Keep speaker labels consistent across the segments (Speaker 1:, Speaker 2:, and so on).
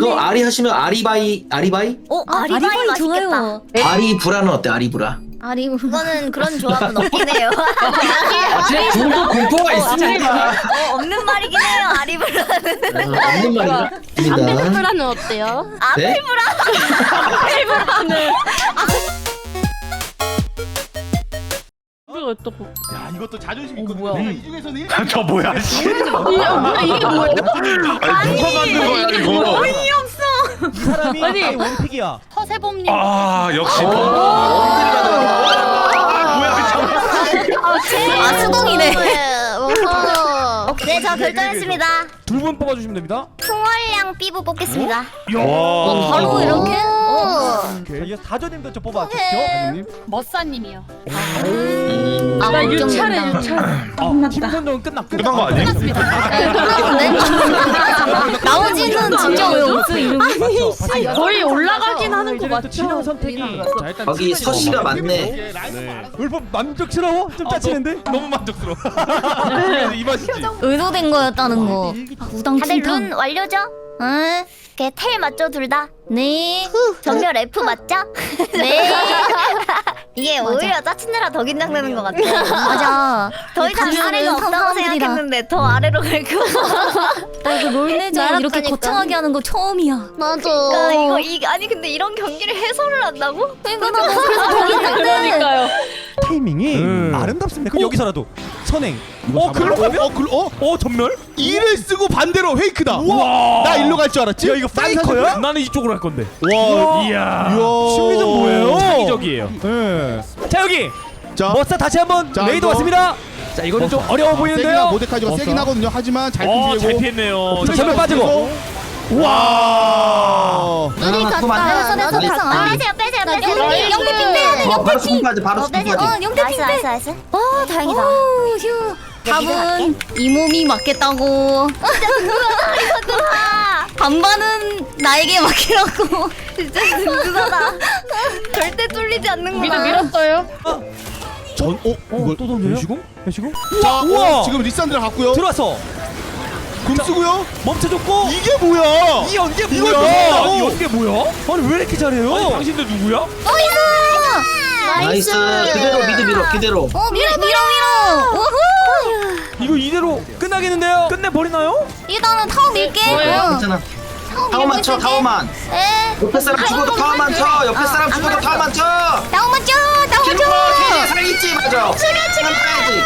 Speaker 1: 그거 아리 하시면 아리바이 아리바이?
Speaker 2: 어 아리바이, 맛있겠다.
Speaker 3: 좋아요.
Speaker 1: 아리브라는 어때 아리브라?
Speaker 3: 아리
Speaker 2: 그거는 그런 조합은 없긴 해요.
Speaker 1: 아, 제 중도 공포가 있습니다.
Speaker 2: 어, 없는 말이긴 해요. 아리브라는.
Speaker 1: 어, 없는 말이다.
Speaker 3: 아메리카라는 어때요?
Speaker 1: 네?
Speaker 3: 이거 어떻고?
Speaker 4: 야 이것도 자존심
Speaker 3: 어,
Speaker 4: 있거든.
Speaker 3: 뭐야?
Speaker 4: 내가 이 중에서는 일-
Speaker 5: 저 뭐야? 씨.
Speaker 3: 이게 뭐야? 이게 뭐야?
Speaker 5: 아니 누가 만든 거야 이거?
Speaker 4: 이 사람이
Speaker 3: 아니.
Speaker 4: 원픽이야.
Speaker 3: 서세범님.
Speaker 5: 아 역시.
Speaker 1: 어?
Speaker 5: 뭐야 저.
Speaker 3: 아 수동이네.
Speaker 2: 네, 저 결정했습니다.
Speaker 4: 두분 뽑아주시면 됩니다.
Speaker 2: 풍월량 삐부 뽑겠습니다.
Speaker 5: 야.
Speaker 3: 바로 이렇게?
Speaker 4: 자, 이어서 다저님도 저 뽑아주시죠. 다저님.
Speaker 3: 머싸님이요.
Speaker 2: 아,
Speaker 3: 나 유찰해 유찰.
Speaker 4: 아, 팀 선정은 끝났고.
Speaker 5: 끝난 거 아니에요?
Speaker 3: 나머지는 진짜 왜 없어 이름이?
Speaker 4: 맞죠? 다시
Speaker 3: 거의 올라가긴 하는 거 맞죠?
Speaker 4: 진영 선택이 자 일단
Speaker 1: 거기
Speaker 4: 팀
Speaker 1: 서씨가
Speaker 4: 선정.
Speaker 1: 많네.
Speaker 4: 울프 만족스러워? 좀 짜치는데?
Speaker 5: 너무 만족스러워. 그래서 이 맛이지.
Speaker 3: 의도된 거였다는 거. 아, 우당
Speaker 2: 다들. 룬 완료죠?
Speaker 3: 응.
Speaker 2: 걔텔 맞죠, 둘 다?
Speaker 3: 네.
Speaker 2: 전멸 F 맞죠?
Speaker 3: 네.
Speaker 2: 이게 오히려 짜치느라 더 긴장되는 것 같아.
Speaker 3: 맞아.
Speaker 2: 더 생각했는데 더 아래로 갈 거.
Speaker 3: 나 이거 롤내전 이렇게. 거창하게 하는 거 처음이야. 맞아.
Speaker 2: 그러니까 이거 이 아니 근데 이런 경기를 해설을 한다고?
Speaker 3: 그러니까 나 그래서 더 긴장돼.
Speaker 4: 타이밍이
Speaker 6: 음.
Speaker 4: 아름답습니다. 그럼 여기서라도 선행.
Speaker 6: 어, 글로 가면? 어, 글로, 어?
Speaker 4: 어 전멸?
Speaker 6: 이를 쓰고 반대로 페이크다.
Speaker 4: 우와.
Speaker 6: 나 일로 갈 줄 알았지?
Speaker 4: 야 이거
Speaker 6: 난
Speaker 4: 페이커야? 나는 이쪽으로 할 건데.
Speaker 6: 와,
Speaker 4: 이야. 심리전 뭐예요? 창의적이에요. 예. 자 여기
Speaker 6: 자,
Speaker 4: 머싸 다시 한번
Speaker 6: 자, 이거.
Speaker 4: 왔습니다. 자 이거는 좀 어려워
Speaker 6: 세기나
Speaker 4: 보이는데요.
Speaker 6: 모데카이저가 세긴 하거든요. 하지만 잘
Speaker 5: 어, 잘
Speaker 6: 피해고.
Speaker 5: 피했네요.
Speaker 4: 자, 전멸 빠지고.
Speaker 6: 와.
Speaker 3: 눈이
Speaker 1: 아.
Speaker 3: 됐어 됐어 됐어.
Speaker 1: 아,
Speaker 2: 빼세요 빼세요 빼세요.
Speaker 3: 영대 영대핑 빼야 돼.
Speaker 1: 어, 바로 스폰까지 바로
Speaker 2: 어.
Speaker 1: 스폰까지.
Speaker 3: 어 영대핑
Speaker 2: 나이스
Speaker 3: 빼.
Speaker 2: 나이스 나이스. 어 다행이다.
Speaker 3: 오, 휴. 답은 이 몸이 맞겠다고. 반반은 나에게 맡기라고.
Speaker 2: 진짜 든든하다. 절대 뚫리지 않는구나.
Speaker 3: 밀었어요.
Speaker 6: 전, 어, 이걸
Speaker 4: 또 던져요? 해시고?
Speaker 6: 자,
Speaker 4: 우와.
Speaker 6: 어, 지금 리산드라 갔고요.
Speaker 4: 들어왔어.
Speaker 6: 금 쓰고요.
Speaker 4: 멈춰줬고.
Speaker 6: 이게 뭐야?
Speaker 4: 이 연계
Speaker 6: 이걸
Speaker 4: 뭐야? 또이 연계 뭐야? 아니 왜 이렇게 잘해요? 아니 당신들 누구야?
Speaker 1: 나이스. 그대로 미드 밀어. 그대로.
Speaker 3: 어 밀어 밀어 밀어. 우후.
Speaker 4: 이거 이대로 끝나겠는데요? 끝내 버리나요?
Speaker 3: 일단은 타워 밀게. 어.
Speaker 1: 괜찮아. 타워만 쳐. 타워만.
Speaker 3: 에.
Speaker 1: 옆에 사람 죽어도 타워만 쳐. 옆에 사람 죽어도 타워만 쳐.
Speaker 3: 타워 맞죠? 타워
Speaker 1: 킬러
Speaker 3: 맞죠?
Speaker 1: 케이지 살아 있지 맞아. 살아야지.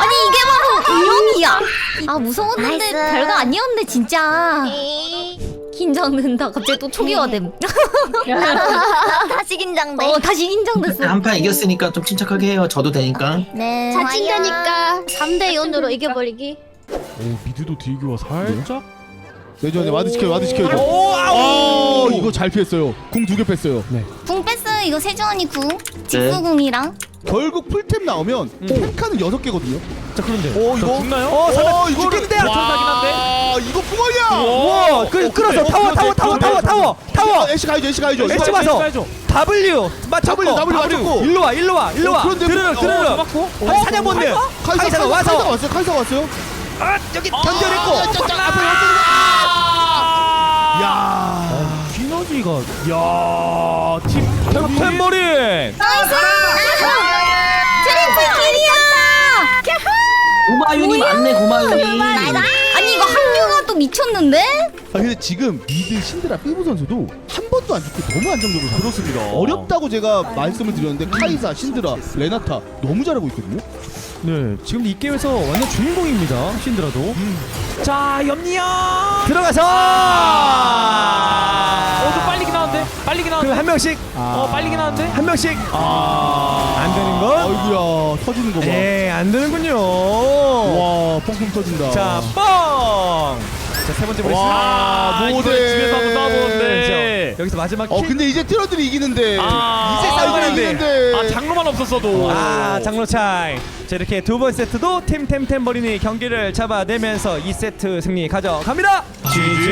Speaker 3: 아니 이게 바로 의욕이야. 아 무서웠는데
Speaker 2: 나이스.
Speaker 3: 별거 아니었네 진짜. 긴장된다. 갑자기 또 초기화됨.
Speaker 2: 다시 긴장돼.
Speaker 3: 어 다시 긴장됐어.
Speaker 1: 한판 이겼으니까 좀 침착하게 해요. 저도 되니까.
Speaker 3: 네.
Speaker 2: 자친다니까
Speaker 3: 3대 0으로 이겨버리기.
Speaker 4: 오 미드도 딜교가 살짝.
Speaker 6: 내전에 와드 시켜요. 와드 시켜요.
Speaker 4: 오
Speaker 6: 아, 잘 피했어요. 궁 두 개 뺐어요.
Speaker 3: 궁 뺐어요. 이거 세주언니 궁. 직수궁이랑.
Speaker 6: 결국 풀템 나오면 탱카는 여섯 개거든요.
Speaker 4: 자 그런데.
Speaker 6: 어, 이거?
Speaker 4: 죽나요? 어
Speaker 6: 어, 이거를-
Speaker 4: 죽겠는데 아슬하긴 한데.
Speaker 6: 아, 이거.
Speaker 4: 우와 그 끌었어
Speaker 6: 어,
Speaker 4: 타워 타워 타워 타워. 타워 타워.
Speaker 6: 애쉬 가야죠. 애쉬 가야죠.
Speaker 4: 애쉬 와서 W 맞췄고
Speaker 6: W, W 맞췄고.
Speaker 4: 일로 와 일로 와 일로
Speaker 6: 어,
Speaker 4: 와
Speaker 6: 그런데
Speaker 4: 드르륵
Speaker 6: 뭐-
Speaker 4: 드르륵
Speaker 6: 어,
Speaker 4: 맞고 한 사냥 본능
Speaker 6: 카이사,
Speaker 4: 카이사가
Speaker 6: 카이사
Speaker 4: 와서
Speaker 6: 왔어요. 카이사 왔어요.
Speaker 4: 아 여기 견뎌냈고 앞으로 야 시너 지가 야팀 템템버린
Speaker 3: 나이스. 트리플 킬이야.
Speaker 1: 고마윤이 맞네. 고마윤이.
Speaker 3: 아니 이거 한류가 또 미쳤는데?
Speaker 6: 아 근데 지금 미드 신드라 삐부 선수도 한 번도 안 죽고 너무 안정적으로 가-
Speaker 4: 그렇습니다
Speaker 6: 어렵다고 제가 말씀을 드렸는데 카이사, 신드라, 레나타 너무 잘하고 있거든요.
Speaker 4: 네 지금 이 게임에서 완전 주인공입니다 신드라도 자 염리야 들어가서
Speaker 7: 어, 좀 빨리긴 하는데? 빨리긴 하는데?
Speaker 4: 그럼 한 명씩
Speaker 7: 어, 빨리긴 하는데?
Speaker 4: 한 명씩 아안 되는 건?
Speaker 6: 아이구야 터지는 거 봐.
Speaker 4: 네, 안 되는군요.
Speaker 6: 와 펑펑 터진다.
Speaker 4: 자, 뻥! 자, 세 번째 보겠습니다.
Speaker 6: 와,
Speaker 7: 아,
Speaker 6: 모델.
Speaker 7: 이번에 집에서 한번 싸워보는데.
Speaker 4: 자, 여기서 마지막
Speaker 6: 어
Speaker 4: 킬.
Speaker 6: 근데 이제 티러들이 이기는데
Speaker 7: 아,
Speaker 6: 이제
Speaker 4: 아,
Speaker 6: 싸우들이
Speaker 4: 이기는데.
Speaker 7: 아, 장로만 없었어도.
Speaker 4: 아, 장로 차이. 자, 이렇게 두 번 세트도 팀 템템버린이 경기를 잡아내면서 2세트 승리 가져갑니다. GG!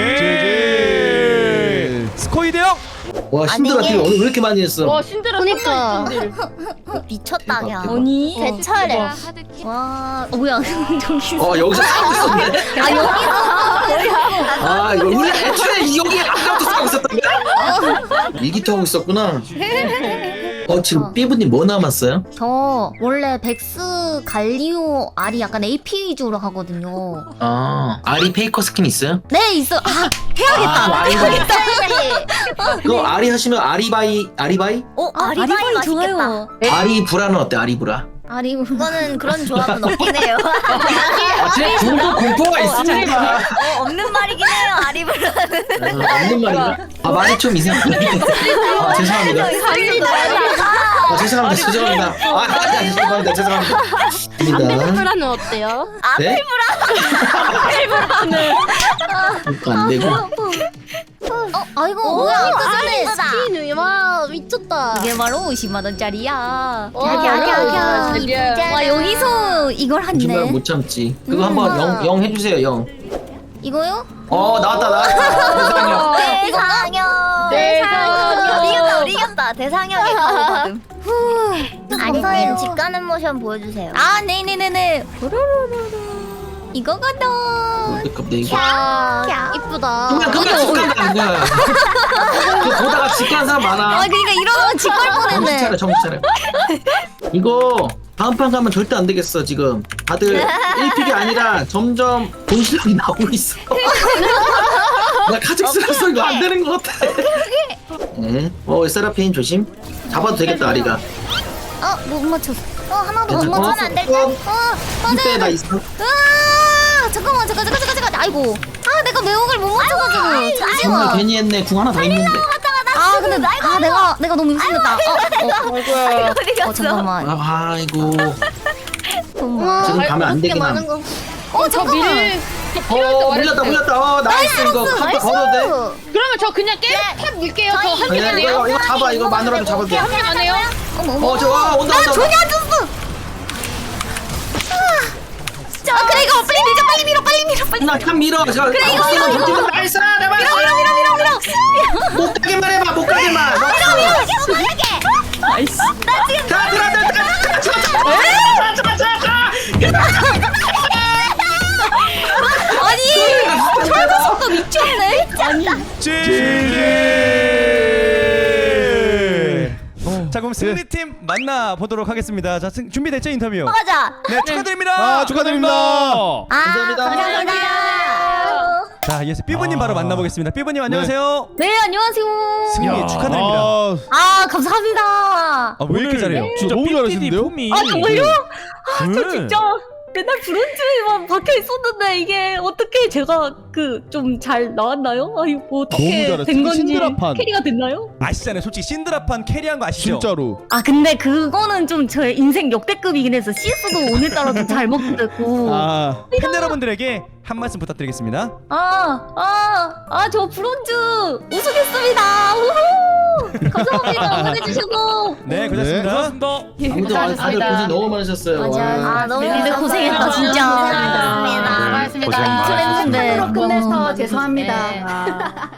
Speaker 4: 스코이 대형.
Speaker 1: 와 신드라 딜 오늘 왜 이렇게 많이 했어?
Speaker 8: 와 신드라
Speaker 2: 그니까.
Speaker 8: 그러니까
Speaker 2: 미쳤다 그냥.
Speaker 3: 아니
Speaker 2: 대철해.
Speaker 3: 와 어, 뭐야 저기
Speaker 1: 어 여기서 싸우고 있었네.
Speaker 3: 아 여기서
Speaker 1: 아 이거 우리 애초에 여기 아까부터 싸우고 있었던 거야? 일기토 하고 있었구나. 어 지금 삐부님 뭐 남았어요?
Speaker 3: 저 원래 백스 갈리오 알이 약간 AP 위주로 하거든요
Speaker 1: 아 아리 페이커 스킨 있어요?
Speaker 3: 네 있어 아 해야겠다
Speaker 1: 아,
Speaker 2: 해야겠다.
Speaker 1: 그거 아리 하시면 아리바이 아리바이?
Speaker 2: 어
Speaker 3: 아,
Speaker 2: 아리바이
Speaker 3: 아리바이
Speaker 2: 맛있겠다.
Speaker 3: 좋아요
Speaker 1: 아리 브라는 어때 아리 브라?
Speaker 3: 아리
Speaker 2: 그거는 그런 조합은 없긴 해요.
Speaker 1: 아제 중국 공포가 있습니다.
Speaker 2: 어, 없는 말이긴 해요 아리브라는.
Speaker 1: 어, 없는 말인가? 아 말이 좀 이상하네. 아 죄송합니다. 아 죄송합니다. 죄송합니다. 아 아니 아니 죄송합니다. 죄송합니다. 입니다.
Speaker 8: 브라는 어때요?
Speaker 1: 네? 그거 안 되고.
Speaker 3: 어 아이고 뭐야 아까 전에
Speaker 8: 스킨 와 미쳤다
Speaker 3: 이게 바로 50만 원짜리야
Speaker 8: 와,
Speaker 3: 야 야 야야
Speaker 8: 진짜.
Speaker 3: 와 여기서 이걸
Speaker 1: 정말 못 참지. 그거
Speaker 3: 음.
Speaker 1: 한번 영, 영 해주세요 영.
Speaker 3: 이거요?
Speaker 1: 어 나왔다 나왔다.
Speaker 2: 대상형.
Speaker 8: 대상형.
Speaker 2: 이겼다 우리 이겼다 대상형의 가오거든.
Speaker 3: 아니네요.
Speaker 2: 아니면 집 가는 모션 보여주세요.
Speaker 3: 아 네네네네 이거거든
Speaker 1: 월드컵 내 이거.
Speaker 8: 야 이쁘다
Speaker 1: 그만 그만 직관 가는 거야. 그 보다가 직관 사람
Speaker 3: 아
Speaker 1: 많아.
Speaker 3: 그러니까 이러면 직걸
Speaker 1: 정신
Speaker 3: 뻔했네
Speaker 1: 차려 정신 차려. 이거 다음 판 가면 절대 안 되겠어 지금. 다들 1픽이 아니라 점점 본 실력이 나오고 있어. 나 카직스라서 이거 안 되는 것 같아. 네. 어 세라핀 조심. 잡아도 되겠다 아리가.
Speaker 3: 어 못 맞췄어 어 하나도 못
Speaker 1: 괜찮아?
Speaker 3: 맞췄어
Speaker 2: 안될 듯.
Speaker 3: 어
Speaker 1: 이때
Speaker 3: 맞아야 나돼
Speaker 1: 있어.
Speaker 3: 으아 잠깐만 잠깐 잠깐 잠깐 잠깐 아이고 아 내가 매혹을 못 맞춰가지고
Speaker 1: 정말
Speaker 3: 잠시만
Speaker 1: 괜히 했네. 궁 하나 더 있는데.
Speaker 3: 아 근데 아 내가 내가 너무 욕심냈다 어, 어,
Speaker 2: 어디
Speaker 3: 어
Speaker 2: 갔어?
Speaker 3: 잠깐만
Speaker 1: 아, 아이고.
Speaker 3: 잠깐만
Speaker 1: 지금 가면 안 되긴 함.
Speaker 8: 거.
Speaker 3: 어 잠깐만
Speaker 1: 어 물렸다 물렸다. 어 나이스 이거 카드 걸어도 돼.
Speaker 8: 그러면 저 그냥 게임 탭 밀게요 저
Speaker 1: 아니야
Speaker 8: 안
Speaker 1: 이거
Speaker 8: 해요
Speaker 1: 이거 잡아 이거 마누라도 잡아도 돼.
Speaker 8: 한개안 해요?
Speaker 3: 어머 어머
Speaker 1: 어저 와 온다 온다.
Speaker 3: 전혀 안 줬어 아 그래 이거 빨리 밀자 빨리 밀어 빨리 밀어 빨리
Speaker 1: 나참 밀어. 저 그래
Speaker 3: 이거, 이거, 이거.
Speaker 1: 나이스 나이스.
Speaker 3: 밀어 밀어 밀어 밀어
Speaker 1: 못 가게만 해봐 못 가게만.
Speaker 3: 아이씨
Speaker 1: 자 들어 들어
Speaker 3: 아니
Speaker 4: 제. 자 그럼 승리팀 만나 보도록 하겠습니다. 자 승, 준비됐죠 인터뷰?
Speaker 2: 가자.
Speaker 4: 네 축하드립니다.
Speaker 6: 아, 축하드립니다.
Speaker 3: 아
Speaker 1: 감사합니다.
Speaker 3: 감사합니다
Speaker 4: 자 이어서 삐부님 바로 만나보겠습니다. 삐부님 안녕하세요.
Speaker 3: 네 안녕하세요
Speaker 4: 승리 축하드립니다.
Speaker 6: 아,
Speaker 3: 아 감사합니다
Speaker 4: 아, 왜 이렇게 잘해요?
Speaker 6: 진짜 너무 잘하시는데요?
Speaker 7: 폼이
Speaker 3: 아 정말요?
Speaker 7: 음.
Speaker 3: 저 진짜 맨날 브론즈에만 박혀 있었는데 이게 어떻게 제가 그 좀 잘 나왔나요? 아니 뭐 어떻게
Speaker 6: 잘했어.
Speaker 3: 된 건지
Speaker 6: 신드라판.
Speaker 3: 캐리가 됐나요?
Speaker 4: 아시잖아요. 솔직히 신드라판 캐리한 거 아시죠?
Speaker 6: 진짜로.
Speaker 3: 아 근데 그거는 좀 저의 인생 역대급이긴 해서 CS도 오늘따라 좀 잘 먹게 됐고
Speaker 6: 아,
Speaker 4: 팬 여러분들에게 한 말씀 부탁드리겠습니다.
Speaker 3: 아아아저 브론즈 우승했습니다 우후 감사합니다 응원해주시고
Speaker 4: 네, 고맙습니다.
Speaker 7: 고맙습니다.
Speaker 1: 아무튼 아, 다들 고생 너무 많으셨어요.
Speaker 3: 맞아.
Speaker 1: 와.
Speaker 2: 아 너무
Speaker 3: 니들 고생했다 진짜
Speaker 2: 고생하셨습니다.
Speaker 5: 고생 많으셨습니다.
Speaker 3: 했는데
Speaker 8: 끝내서 죄송합니다